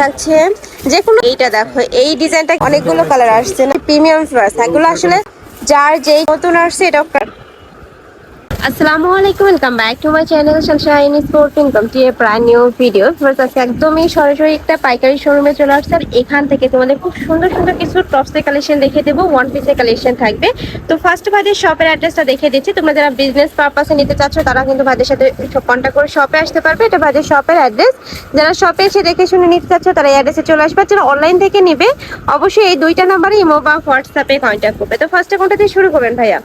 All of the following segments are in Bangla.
থাকছে। যে কোনো এইটা দেখো, এই ডিজাইনটা অনেকগুলো কালার আসছে না। প্রিমিয়াম ফ্লাওয়ার্স এগুলো আসলে যার যেই নতুন আসছে এটা আসসালামু আলাইকুম welcome back to my channel sunshine sport income T a brand new video first আজকে একদমই সরাসরি একটা পাইকারি শোরুমে চলে আসছে আর এখান থেকে তোমাদের খুব সুন্দর সুন্দর কিছু টপসের কালেকশন দেখে দেবো ওয়ান পিসের কালেকশন থাকবে। তো ফার্স্ট ভাইদের শপের অ্যাড্রেসটা দেখে দিচ্ছি, তোমরা যারা বিজনেস পারপাসে নিতে চাচ্ছ তারা কিন্তু ভাইদের সাথে কন্ট্যাক্ট করে শপে আসতে পারবে। এটা ভাইদের শপের অ্যাড্রেস যারা শপে এসে দেখে শুনে নিতে চাচ্ছ, তারা এই অ্যাড্রেসে চলে আসবে। যারা অনলাইন থেকে নিবে, অবশ্যই এই দুইটা নাম্বারে ইমো বা হোয়াটসঅ্যাপে কন্ট্যাক্ট করবে। তো ফার্স্টে কোনটা দিয়ে শুরু করবেন ভাইয়া।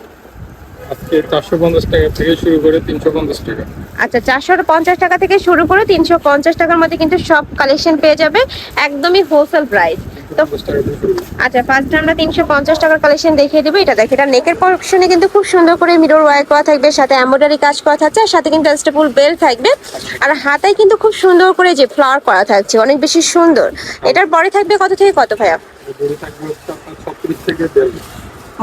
আজকে চারশো পঞ্চাশ টাকা থেকে শুরু করে তিনশো পঞ্চাশ টাকা। আচ্ছা চারশো পঞ্চাশ টাকা থেকে শুরু করে তিনশো পঞ্চাশ টাকার মধ্যে কিন্তু সব কালেকশন পেয়ে যাবে একদমই হোলসেল প্রাইস তো। আচ্ছা ফার্স্ট আমরা তিনশো পঞ্চাশ টাকার কালেকশন দেখিয়ে দেবো। এটা দেখ এটা নেকের পরশনে কিন্তু খুব সুন্দর করে মিরর ওয়ার করা থাকবে সাথে এমব্রয়ডারি কাজ করা থাকছে আর সাথে কিন্তু স্টেপুল বেল থাকবে। আর হাতায় কিন্তু খুব সুন্দর করে যে ফ্লাওয়ার করা থাকছে অনেক বেশি সুন্দর। এটার পরে থাকবে কত থেকে কত ভাইয়া? থাকবে থেকে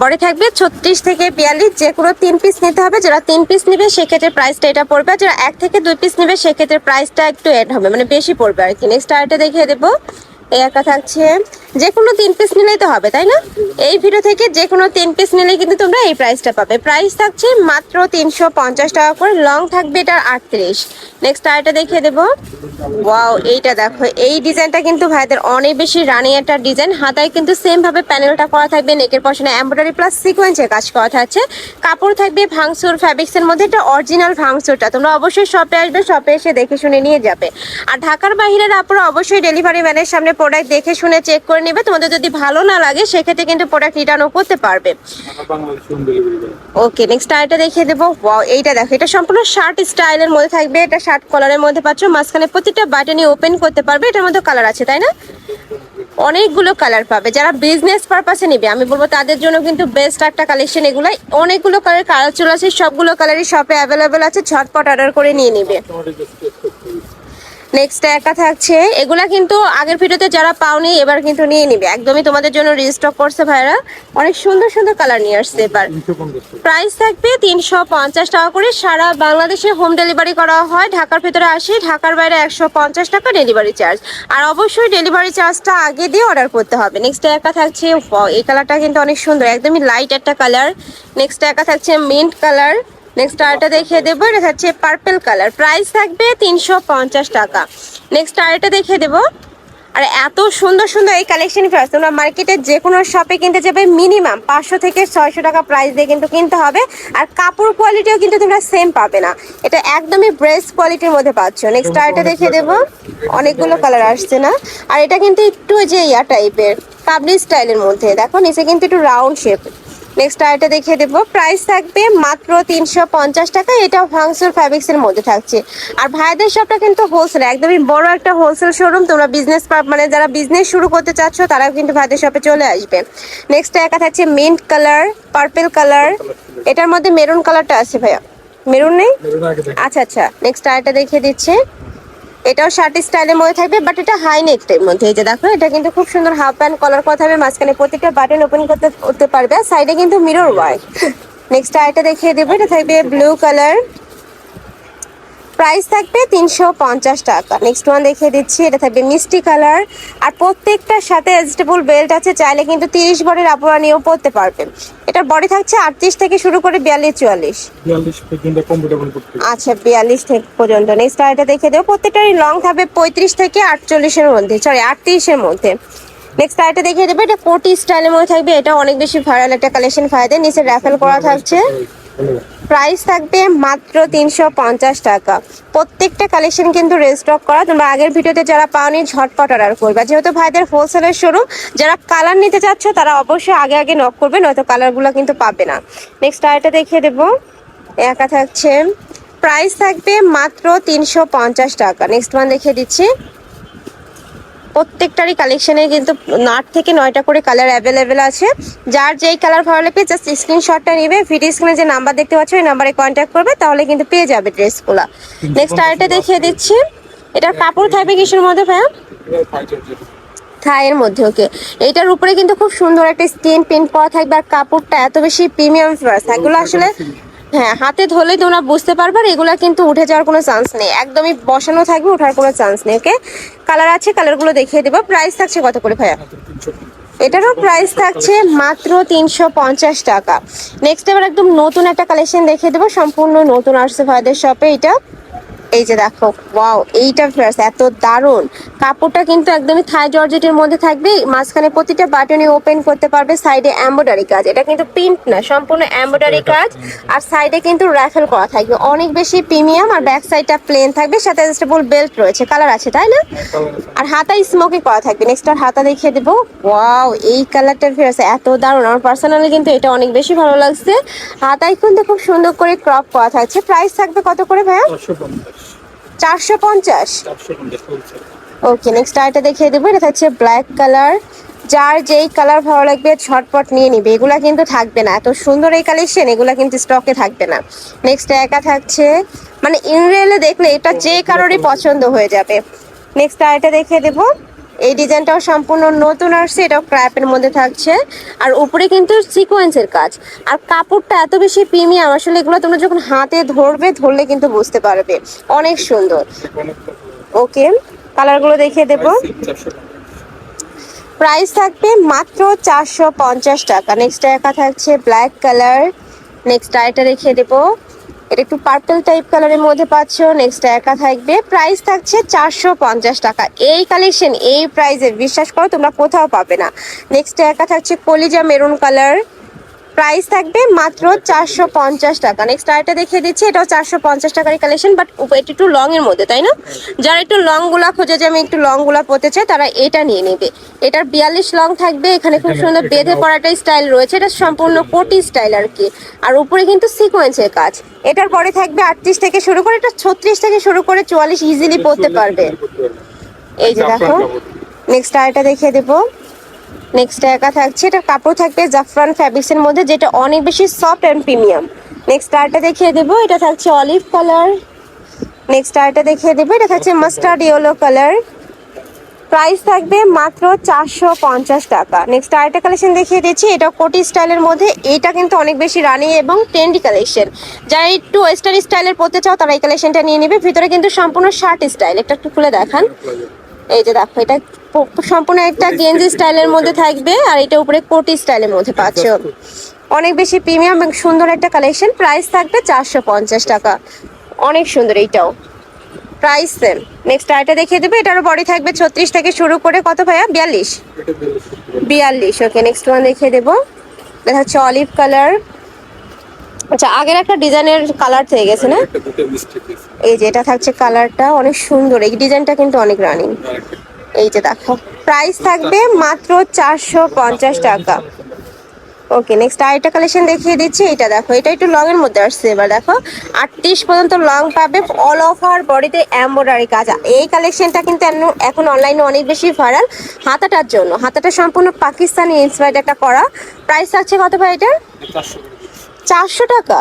বড় থাকবে ছত্রিশ থেকে বিয়াল্লিশ, যে কোনো তিন পিস নিতে হবে। যারা তিন পিস নেবে, সেক্ষেত্রে প্রাইসটা এটা পড়বে। আর যারা এক থেকে দুই পিস নেবে, সেক্ষেত্রে প্রাইসটা একটু এড হবে। মানে বেশি পড়বে আর কি। নেক্সট আরেকটা দেখিয়ে দেবো। এই একটা থাকছে যে কোনো তিন পিস নিলেই তো হবে, তাই না? এই ভিডিও থেকে যে কোনো তিন পিস নিলেই কিন্তু তোমরা এই প্রাইসটা পাবে। প্রাইস থাকছে মাত্র তিনশো পঞ্চাশ টাকা করে লং থাকবে এটার আটত্রিশ। নেক্সট আরেকটা দেখিয়ে দেবো। ওয়াও এইটা দেখো, এই ডিজাইনটা কিন্তু ভাইদের অনেক বেশি রানি একটা ডিজাইন হাতায় কিন্তু সেম ভাবে প্যানেলটা করা থাকবে নেকের পশনে এমব্রয়ডারি প্লাস সিকোয়েন্সের কাজ করা থাকছে। কাপড় থাকবে ভাংসুর ফ্যাব্রিক্স এর মধ্যে, এটা অরিজিনাল ভাংসুরটা তোমরা অবশ্যই শপে আসবে শপে এসে দেখে শুনে নিয়ে যাবে। আর ঢাকার বাইরের আপুরা অবশ্যই ডেলিভারি ম্যানের সামনে প্রোডাক্ট দেখে শুনে চেক করে নেবে। তোমাদের যদি ভালো না লাগে, সেক্ষেত্রে কিন্তু প্রোডাক্ট রিটার্নও করতে পারবে। ওকে নেক্সট আরেকটা দেখিয়ে দেবো। এইটা দেখো, এটা সম্পূর্ণ শার্ট স্টাইলের মধ্যে থাকবে। এটা শার্ট কলারের মধ্যে পাচ্ছ, মাঝখানে প্রতিটা বাটনই ওপেন করতে পারবে। এটার মধ্যে কালার আছে, তাই না? অনেকগুলো কালার পাবে। যারা বিজনেস পারপাসে নিবে, আমি বলব তাদের জন্য কিন্তু বেস্ট একটা কালেকশন এগুলো অনেকগুলো কালার কালার চলে আসে, সবগুলো কালারই শপে অ্যাভেলেবেল আছে। ঝটপট অর্ডার করে নিয়ে নিবে তোমাদের just test করতে হবে। নেক্সট একা থাকছে। এগুলা কিন্তু আগের ভিডিওতে যারা পাওনি, এবার কিন্তু নিয়ে নিবে। একদমই তোমাদের জন্য রিস্টক করছে ভাইরা অনেক সুন্দর সুন্দর কালার নিয়ে আসছে এবার। প্রাইস থাকবে তিনশো পঞ্চাশ টাকা করে। সারা বাংলাদেশে হোম ডেলিভারি করা হয়। ঢাকার ভেতরে আসে, ঢাকার বাইরে একশো পঞ্চাশ টাকা ডেলিভারি চার্জ আর অবশ্যই ডেলিভারি চার্জটা আগে দিয়ে অর্ডার করতে হবে। নেক্সট একা থাকছে এই কালারটা কিন্তু অনেক সুন্দর। একদমই লাইট একটা কালার নেক্সট একা থাকছে মিন্ট কালার নেক্সট আরেকটা দেখিয়ে দেবো, এটা থাকছে পার্পেল কালার প্রাইস থাকবে তিনশো পঞ্চাশ টাকা। নেক্সট আরেকটা দেখিয়ে দেবো। আর এত সুন্দর সুন্দর এই কালেকশন ফেয়ার তোমরা মার্কেটে যে কোনো শপে কিনতে যাবে মিনিমাম পাঁচশো থেকে ছয়শো টাকা প্রাইস দিয়ে কিন্তু কিনতে হবে। আর কাপড় কোয়ালিটিও কিন্তু তোমরা সেম পাবে না। এটা একদমই ব্রেস কোয়ালিটির মধ্যে পাচ্ছ। নেক্সট আরেকটা দেখিয়ে দেবো। অনেকগুলো কালার আসছে না। আর এটা কিন্তু একটু যে ইয়া টাইপের পাবলিক স্টাইলের মধ্যে। দেখো, নিচে কিন্তু একটু রাউন্ড শেপ নেক্সট আরেকটা দেখিয়ে দেবো। প্রাইস থাকবে মাত্র তিনশো পঞ্চাশ টাকা। এটা ভাংসুর ফ্যাব্রিক্স এর মধ্যে থাকছে। আর ভাইদের শপটা কিন্তু হোলসেল একদমই বড় একটা হোলসেল শোরুম তোমরা বিজনেস মানে যারা বিজনেস শুরু করতে চাচ্ছ তারাও কিন্তু ভাইদের শপে চলে আসবে। নেক্সট একা থাকছে মিন্ট কালার পার্পেল কালার এটার মধ্যে মেরুন কালারটা আছে ভাইয়া। মেরুন নেই? আচ্ছা আচ্ছা। নেক্সট আরেকটা দেখিয়ে দিচ্ছে। এটাও শার্ট স্টাইলের মধ্যে থাকবে বাট এটা হাই নেকের মধ্যে। এই যে দেখো, এটা কিন্তু খুব সুন্দর হাফ প্যান্ট কলার করা থাকবে, মাঝখানে প্রত্যেকটা বাটন ওপেন করতে করতে পারবে, আর সাইডে কিন্তু মিরর ওয়ার্ক নেক্সট আইটা দেখিয়ে দেবো, এটা থাকবে ব্লু কালার প্রাইস থাকবে তিনশো পঞ্চাশ টাকা। নেক্সট ওয়ান দেখিয়ে দিচ্ছি এটা থাকবে মিষ্টি কালার। আর প্রত্যেকটার সাথে ভেজিটেবল বেল্ট আছে চাইলে কিন্তু তিরিশ বডির আপুরা নিয়েও পরতে পারবেন এটার বডি থাকছে আটত্রিশ থেকে শুরু করে বিয়াল্লিশ চুয়াল্লিশ। আচ্ছা বিয়াল্লিশ থেকে পর্যন্ত। নেক্সট আরেকটা দেখে দেবো প্রত্যেকটারই লং থাকবে পঁয়ত্রিশ থেকে আটচল্লিশের মধ্যে সরি আটত্রিশের মধ্যে। নেক্সট আরেকটা দেখিয়ে দেবো এটা কোটি স্টাইলের মধ্যে থাকবে এটা অনেক বেশি ভাইরাল একটা কালেকশন ফায়দে। নিচে র্যাফেল করা থাকছে। প্রাইস থাকবে মাত্র তিনশো পঞ্চাশ টাকা। প্রত্যেকটা কালেকশন কিন্তু রেস্টক করা। তোমরা আগের ভিডিওতে যারা পাওনি, ঝটপট অর্ডার করবে। যেহেতু ভাইদের হোলসেলের শোরুম যারা কালার নিতে চাচ্ছ, তারা অবশ্যই আগে আগে নক করবে, নয়তো কালারগুলো কিন্তু পাবে না। নেক্সট আরেকটা দেখিয়ে দেবো। একা থাকছে। প্রাইস থাকবে মাত্র তিনশো পঞ্চাশ টাকা। নেক্সট ওয়ান দেখিয়ে দিচ্ছি। প্রত্যেকটারই কালেকশনে কিন্তু নাট থেকে নয়টা করে কালার অ্যাভেলেবেল আছে। যার যেই কালার ভালো লাগবে জাস্ট স্ক্রিনশটটা নেবে। ভিডিও স্ক্রিনে যে নাম্বার দেখতে পাচ্ছ ওই নাম্বারে কন্ট্যাক্ট করবে তাহলে কিন্তু পেয়ে যাবে ড্রেসগুলো নেক্সট আরেকটা দেখিয়ে দিচ্ছি। এটা কাপড় থাকবে কিসের মধ্যে ভাইয়া? থায়ের মধ্যে ওকে এটার উপরে কিন্তু খুব সুন্দর একটা স্কিন প্রিন্ট করা থাকবে আর কাপড়টা এত বেশি প্রিমিয়াম এগুলো আসলে হ্যাঁ হাতে ধরলেই তোমরা বুঝতে পারবে এগুলা কিন্তু উঠে যাওয়ার কোনো চান্স নেই। একদমই বসানো থাকবে, ওঠার কোনো চান্স নেই ওকে কালার আছে কালারগুলো দেখিয়ে দেবো। প্রাইস থাকছে কত করে ভাইয়া? এটারও প্রাইস থাকছে মাত্র তিনশো পঞ্চাশ টাকা। নেক্সট এবার একদম নতুন একটা কালেকশন দেখিয়ে দেবো। সম্পূর্ণ নতুন আসছে ভাইদের শপে এটা। এই যে দেখো ওয়াও এইটা ফ্রেশ এত দারুণ। কাপড়টা কিন্তু একদমই থাই জর্জেটের মধ্যে থাকবে মাঝখানে প্রতিটা বাটনে ওপেন করতে পারবে সাইডে এমব্রয়ডারি কাজ। এটা কিন্তু প্রিন্ট না সম্পূর্ণ এমব্রয়ডারি কাজ। আর সাইডে কিন্তু র্যাফেল করা থাকবে। অনেক বেশি প্রিমিয়াম আর ব্যাক সাইডটা প্লেন থাকবে সাথে অ্যাডজাস্টেবল বেল্ট রয়েছে। কালার আছে তাই না? আর হাতায় স্মোকি করা থাকবে। নেক্সট আর হাতা দেখিয়ে দেবো। ওয়াও এই কালারটা ফেরত এত দারুণ। আমার পার্সোনালি কিন্তু এটা অনেক বেশি ভালো লাগছে। হাতায় কিন্তু খুব সুন্দর করে ক্রপ করা থাকছে। প্রাইস থাকবে কত করে ভাইয়া? চারশো পঞ্চাশ। ওকে নেক্সট আরেকটা দেখিয়ে দেবো। এটা থাকছে ব্ল্যাক কালার যার যেই কালার ভালো লাগবে, ঝটপট নিয়ে নিবে। এগুলা কিন্তু থাকবে না। এত সুন্দর এই কালেকশন এগুলা কিন্তু স্টকে থাকবে না। নেক্সট একা থাকছে। মানে ইনরিয়েলে দেখলে এটা যে কারোরই পছন্দ হয়ে যাবে। নেক্সট আরেকটা দেখিয়ে দেবো। এই ডিজাইনটাও সম্পূর্ণ নতুন আসছে, এটাও ক্র্যাপের মধ্যে থাকছে। আর উপরে কিন্তু সিকোয়েন্সের কাজ। আর কাপড়টা এত বেশি প্রিমিয়াম, আসলে এগুলো তোমরা যখন হাতে ধরবে, ধরলে কিন্তু বুঝতে পারবে। অনেক সুন্দর। ওকে, কালারগুলো দেখিয়ে দেবো। প্রাইস থাকবে মাত্র চারশো পঞ্চাশ টাকা। নেক্সট একা থাকছে ব্ল্যাক কালার নেক্সট আরেকটা রেখে দেবো। এটা একটু পার্পল টাইপ কালারের মধ্যে পাচ্ছ নেক্সট একা থাকবে। প্রাইস থাকছে চারশো পঞ্চাশ টাকা। এই কালেকশন এই প্রাইসে বিশ্বাস করো, তোমরা কোথাও পাবে না। নেক্সট একা থাকছে কলিজা মেরুন কালার প্রাইস থাকবে মাত্র চারশো পঞ্চাশ টাকা। নেক্সট আরেকটা দেখিয়ে দিচ্ছি এটাও চারশো পঞ্চাশ টাকারই কালেকশন বাট এটা একটু লং এর মধ্যে তাই না? যারা একটু লংগুলা খোঁজে যে আমি একটু লংগুলা পরতে চাই তারা এটা নিয়ে নেবে। এটার বিয়াল্লিশ লং থাকবে এখানে খুব সুন্দর বেঁধে পড়াটা স্টাইল রয়েছে এটা সম্পূর্ণ কোটি স্টাইল আর কি। আর উপরে কিন্তু সিকোয়েন্সের কাজ। এটার পরে থাকবে আটত্রিশ থেকে শুরু করে এটা ছত্রিশ থেকে শুরু করে চুয়াল্লিশ ইজিলি পড়তে পারবে। এই যে দেখো। নেক্সট আরেকটা দেখিয়ে দেবো। নেক্সট একা থাকছে, এটা কাপড় থাকবে জাফরান ফ্যাব্রিক্সের মধ্যে, যেটা অনেক বেশি সফট অ্যান্ড প্রিমিয়াম নেক্সট আরেকটা দেখিয়ে দেবো, এটা থাকছে অলিভ কালার নেক্সট আরেকটা দেখিয়ে দেবো, এটা থাকছে মাস্টার্ড ইয়েলো কালার প্রাইস থাকবে মাত্র চারশো পঞ্চাশ টাকা। নেক্সট আরেকটা কালেকশন দেখিয়ে দিচ্ছি, এটা কোটি স্টাইলের মধ্যে, এটা কিন্তু অনেক বেশি রানি এবং ট্রেন্ডি কালেকশন যারা একটু ওয়েস্টার্ন স্টাইলের পড়তে চাও, তারা এই কালেকশনটা নিয়ে নেবে, ভিতরে কিন্তু সম্পূর্ণ শার্ট স্টাইল এটা একটু খুলে দেখান। এই যে দেখো, এটা সম্পূর্ণ একটা গেঞ্জি স্টাইলের মধ্যে থাকবে আর এটা উপরে কোটি স্টাইলের মধ্যে পাচ্ছ। অনেক বেশি প্রিমিয়াম এবং সুন্দর একটা কালেকশন প্রাইস থাকবে চারশো পঞ্চাশ টাকা। অনেক সুন্দর এইটাও। প্রাইস সেম নেক্সট আরেকটা দেখিয়ে দেবে। এটারও বডি থাকবে ছত্রিশ থেকে শুরু করে কত ভাইয়া? বিয়াল্লিশ। বিয়াল্লিশ ওকে নেক্সট ওয়ান দেখিয়ে দেবো। দেখা হচ্ছে অলিভ কালার আচ্ছা আগের একটা ডিজাইনের কালার থেকে গেছে না? এই যে এটা থাকছে কালারটা অনেক সুন্দর। এই ডিজাইনটা কিন্তু অনেক রানিং এই যে দেখো প্রাইস থাকবে মাত্র চারশো পঞ্চাশ টাকা। ওকে নেক্সট আরেকটা কালেকশন দেখিয়ে দিচ্ছি এটা দেখো এটা একটু লং এর মধ্যে আসছে এবার দেখো। আটত্রিশ পর্যন্ত লং পাবে অল ওভার বডিতে এমব্রয়ডারি কাজ। এই কালেকশনটা কিন্তু এখন অনলাইনে অনেক বেশি ভাইরাল হাতাটার জন্য হাতাটা সম্পূর্ণ পাকিস্তানি ইন্সপায়ার্ড একটা করা। প্রাইস আছে কত ভাই দিচ্ছি চারশো টাকা?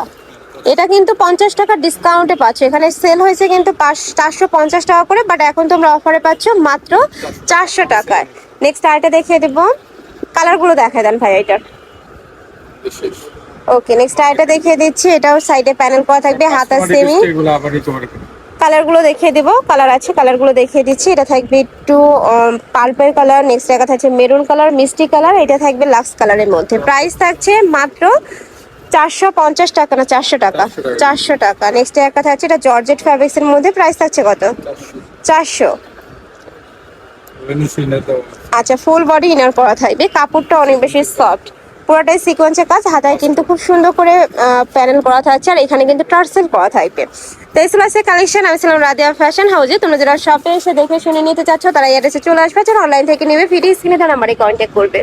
এটা কিন্তু পঞ্চাশ টাকা ডিসকাউন্টে পাচ্ছ। এখানে সেল হয়েছে কিন্তু পাঁচ চারশো পঞ্চাশ টাকা করে বাট এখন তোমরা অফারে পাচ্ছ মাত্র চারশো টাকায়। নেক্সট আরেকটা দেখিয়ে দেবো। কালারগুলো দেখায় দেন ভাই এটার ওকে নেক্সট আরেকটা দেখিয়ে দিচ্ছি। এটাও সাইডে প্যানেল করা থাকবে হাতা সেমি কালারগুলো দেখিয়ে দেবো কালার আছে কালারগুলো দেখিয়ে দিচ্ছি। এটা থাকবে একটু পাল্পের কালার নেক্সট দেখা থাকছে মেরুন কালার মিষ্টি কালার এটা থাকবে লাক্স কালারের মধ্যে। প্রাইস থাকছে মাত্র চারশো পঞ্চাশ টাকা না চারশো টাকা? চারশো টাকা। নেক্সট একটা থাকছে এটা জর্জেট ফ্যাব্রিক্স এর মধ্যে প্রাইস থাকছে কত? চারশো। আচ্ছা ফুল বডি ইনার করা থাকবে। কাপড়টা অনেক বেশি সফট পুরোটাই সিকোয়েন্সের কাজ হাতায় কিন্তু খুব সুন্দর করে প্যানেল করা থাকছে আর এখানে কিন্তু টার্সেল করা থাকবে। তো এই ছিল কালেকশন আমি ছিলাম রাদিয়া ফ্যাশন হাউজে তোমরা যারা শপে এসে দেখে শুনে নিতে চাচ্ছ তারা এই অ্যাড্রেসে চলে আসবে যারা অনলাইন থেকে নেবে ফিডি স্ক্রিনে তার নাম্বারে কন্ট্যাক্ট করবে।